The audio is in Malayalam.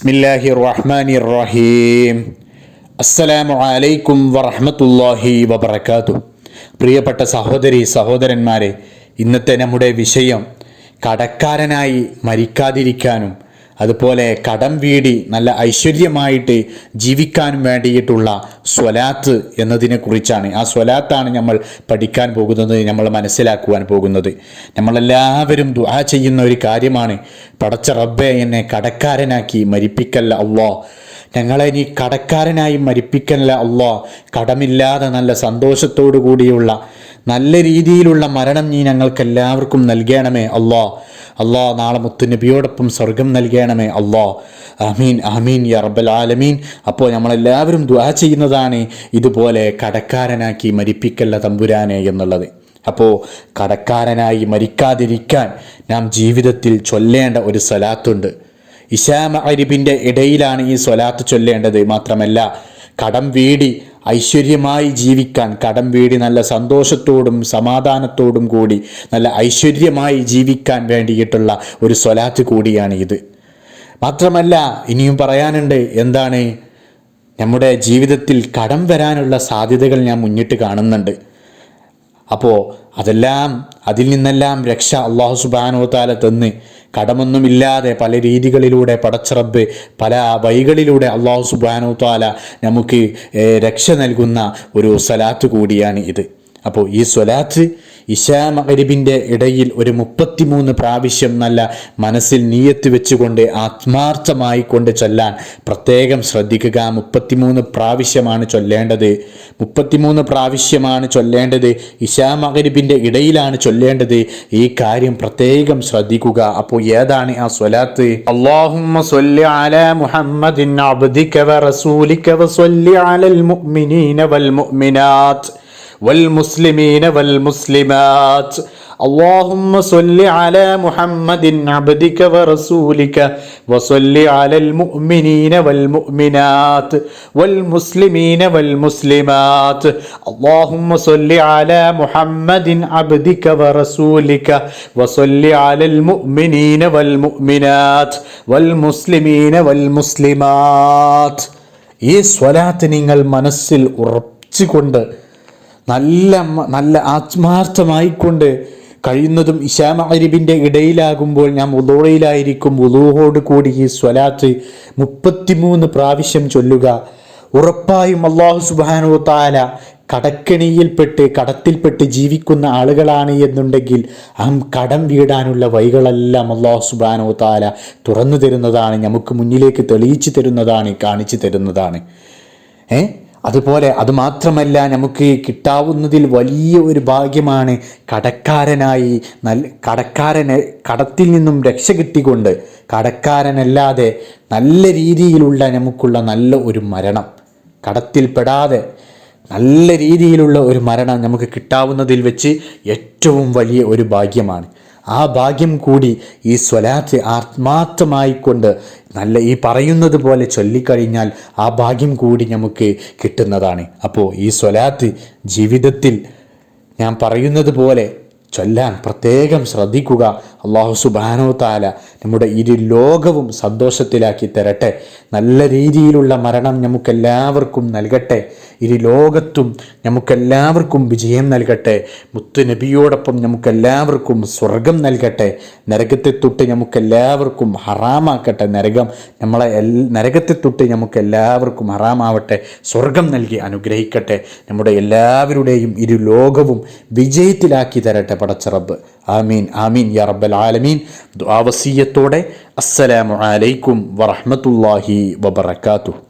ബിസ്മില്ലാഹി റഹ്മാനി റഹീം അസ്സലാമു അലൈക്കും വറഹ്മത്തുള്ളാഹി വബറകാതുഹു. പ്രിയപ്പെട്ട സഹോദരി സഹോദരന്മാരെ ഇന്നത്തെ നമ്മുടെ വിഷയം കടക്കാരനായി മരിക്കാതിരിക്കാനും അതുപോലെ കടം വീടി നല്ല ഐശ്വര്യമായിട്ട് ജീവിക്കാൻ വേണ്ടിയിട്ടുള്ള സ്വലാത്ത് എന്നതിനെ കുറിച്ചാണ്. ആ സ്വലാത്താണ് നമ്മൾ പഠിക്കാൻ പോകുന്നത് നമ്മൾ മനസ്സിലാക്കുവാൻ പോകുന്നത്. നമ്മളെല്ലാവരും ദുആ ചെയ്യുന്ന ഒരു കാര്യമാണ്. പടച്ച റബ്ബെ എന്നെ കടക്കാരനാക്കി മരിപ്പിക്കല്ല അള്ളോ. ഞങ്ങളെ നീ കടക്കാരനായി മരിപ്പിക്കല്ല അള്ളോ. കടമില്ലാതെ നല്ല സന്തോഷത്തോടു കൂടിയുള്ള നല്ല രീതിയിലുള്ള മരണം നീ ഞങ്ങൾക്ക് എല്ലാവർക്കും നൽകണമേ അള്ളാ. അള്ളാ നാളെ മുത്തുനബിയോടൊപ്പം സ്വർഗം നൽകണമേ അള്ളാ. അമീൻ അമീൻ യ റബ്ബൽ ആലമീൻ. അപ്പോൾ നമ്മളെല്ലാവരും ദുആ ചെയ്യുന്നതാണ് ഇതുപോലെ കടക്കാരനാക്കി മരിപ്പിക്കല്ല തമ്പുരാനെ എന്നുള്ളത്. അപ്പോൾ കടക്കാരനായി മരിക്കാതിരിക്കാൻ നാം ജീവിതത്തിൽ ചൊല്ലേണ്ട ഒരു സ്വലാത്തുണ്ട്. ഇശാമ അരിബിന്റെ ഇടയിലാണ് ഈ സ്വലാത്ത് ചൊല്ലേണ്ടത് മാത്രമല്ല കടം വീടി ഐശ്വര്യമായി ജീവിക്കാൻ കടം വീടി നല്ല സന്തോഷത്തോടും സമാധാനത്തോടും കൂടി നല്ല ഐശ്വര്യമായി ജീവിക്കാൻ വേണ്ടിയിട്ടുള്ള ഒരു സ്വലാത്ത് കൂടിയാണ് ഇത് മാത്രമല്ല ഇനിയും പറയാനുണ്ട് എന്താണ് നമ്മുടെ ജീവിതത്തിൽ കടം വരാനുള്ള സാധ്യതകൾ ഞാൻ മുന്നിട്ട് കാണുന്നുണ്ട്. അപ്പോൾ അതെല്ലാം അതിൽ നിന്നെല്ലാം രക്ഷ അള്ളാഹു സുബാനോ താല തന്ന് കടമൊന്നുമില്ലാതെ പല രീതികളിലൂടെ പടച്ചറബ് പല വഴികളിലൂടെ അള്ളാഹു സുബാനോ താല നമുക്ക് രക്ഷ നൽകുന്ന ഒരു സലാത്ത് കൂടിയാണ് ഇത്. അപ്പോൾ ഈ സ്വലാത്ത് ഇശാ മകരിബിന്റെ ഇടയിൽ ഒരു മുപ്പത്തിമൂന്ന് പ്രാവശ്യം നല്ല മനസ്സിൽ നീയത്ത് വെച്ചുകൊണ്ട് ആത്മാർത്ഥമായി കൊണ്ട് ചൊല്ലാൻ പ്രത്യേകം ശ്രദ്ധിക്കുക. മുപ്പത്തിമൂന്ന് പ്രാവശ്യമാണ് ചൊല്ലേണ്ടത്. മുപ്പത്തിമൂന്ന് പ്രാവശ്യമാണ് ചൊല്ലേണ്ടത്. ഇശാ മകരിബിന്റെ ഇടയിലാണ് ചൊല്ലേണ്ടത്. ഈ കാര്യം പ്രത്യേകം ശ്രദ്ധിക്കുക. അപ്പോൾ ഏതാണ് ആ സ്വലാത്ത്? അള്ളാഹുമ്മ സ്വല്ലി മുഹമ്മദിൻ അബ്ദിക വറസൂലിക വസ്വല്ലി അലൽ മുഅ്മിനീന വൽ والمسلمين والمسلمات اللهم صل على محمد عبدك ورسولك وصل على المؤمنين والمؤمنات والمسلمين والمسلمات اللهم صل على محمد عبدك ورسولك وصل على المؤمنين والمؤمنات والمسلمين والمسلمات ഈ സ്വലാത്ത് നിങ്ങൾ മനസ്സിൽ ഉറച്ചുകൊണ്ട് നല്ല നല്ല ആത്മാർത്ഥമായിക്കൊണ്ട് കഴിയുന്നതും ഇഷാ അരിബിന്റെ ഇടയിലാകുമ്പോൾ ഞാൻ ഉദോളയിലായിരിക്കും ഉദോഹോട് കൂടി ഈ സ്വലാത്ത് മുപ്പത്തിമൂന്ന് പ്രാവശ്യം ചൊല്ലുക. ഉറപ്പായും അള്ളാഹു സുബാനോ താല കടക്കെണിയിൽപ്പെട്ട് കടത്തിൽപ്പെട്ട് ജീവിക്കുന്ന ആളുകളാണ് എന്നുണ്ടെങ്കിൽ ആ കടം വീടാനുള്ള വഴികളെല്ലാം അള്ളാഹു സുബാനോ താല തുറന്നു തരുന്നതാണ് നമുക്ക് മുന്നിലേക്ക് തെളിയിച്ചു തരുന്നതാണ് കാണിച്ചു തരുന്നതാണ്. ഏ? അതുപോലെ അതുമാത്രമല്ല നമുക്ക് കിട്ടാവുന്നതിൽ വലിയ ഒരു ഭാഗ്യമാണ് കടക്കാരനായി നല്ല കടക്കാരനെ കടത്തിൽ നിന്നും രക്ഷ കിട്ടിക്കൊണ്ട് കടക്കാരനല്ലാതെ നല്ല രീതിയിലുള്ള നമുക്കുള്ള നല്ല ഒരു മരണം. കടത്തിൽപ്പെടാതെ നല്ല രീതിയിലുള്ള ഒരു മരണം നമുക്ക് കിട്ടാവുന്നതിൽ വെച്ച് ഏറ്റവും വലിയ ഒരു ഭാഗ്യമാണ്. ആ ഭാഗ്യം കൂടി ഈ സ്വലാത്ത് ആത്മാർത്ഥമായിക്കൊണ്ട് നല്ല ഈ പറയുന്നത് പോലെ ചൊല്ലിക്കഴിഞ്ഞാൽ ആ ഭാഗ്യം കൂടി നമുക്ക് കിട്ടുന്നതാണ്. അപ്പോൾ ഈ സ്വലാത്ത് ജീവിതത്തിൽ ഞാൻ പറയുന്നത് പോലെ ചൊല്ലാൻ പ്രത്യേകം ശ്രദ്ധിക്കുക. അള്ളാഹു സുബാനോ താല നമ്മുടെ ഇരു ലോകവും സന്തോഷത്തിലാക്കി തരട്ടെ. നല്ല രീതിയിലുള്ള മരണം നമുക്കെല്ലാവർക്കും നൽകട്ടെ. ഇരു ലോകത്തും നമുക്കെല്ലാവർക്കും വിജയം നൽകട്ടെ. മുത്തു നബിയോടൊപ്പം നമുക്കെല്ലാവർക്കും സ്വർഗം നൽകട്ടെ. നരകത്തെ തൊട്ട് നമുക്കെല്ലാവർക്കും ഹറാമാക്കട്ടെ. നരകം നമ്മളെ എൽ നരകത്തെ തൊട്ട് നമുക്കെല്ലാവർക്കും ഹറാമാവട്ടെ. സ്വർഗം നൽകി അനുഗ്രഹിക്കട്ടെ. നമ്മുടെ എല്ലാവരുടെയും ഇരു ലോകവും വിജയത്തിലാക്കി തരട്ടെ. പടച്ചറബ്. ആമീൻ ആമീൻ യാ റബ്ബൽ ആലമീൻ. ദുആവസീയത്തോടെ അസ്സലാമു അലൈക്കും വറഹ്മത്തുള്ളാഹി വബറകാതുഹു.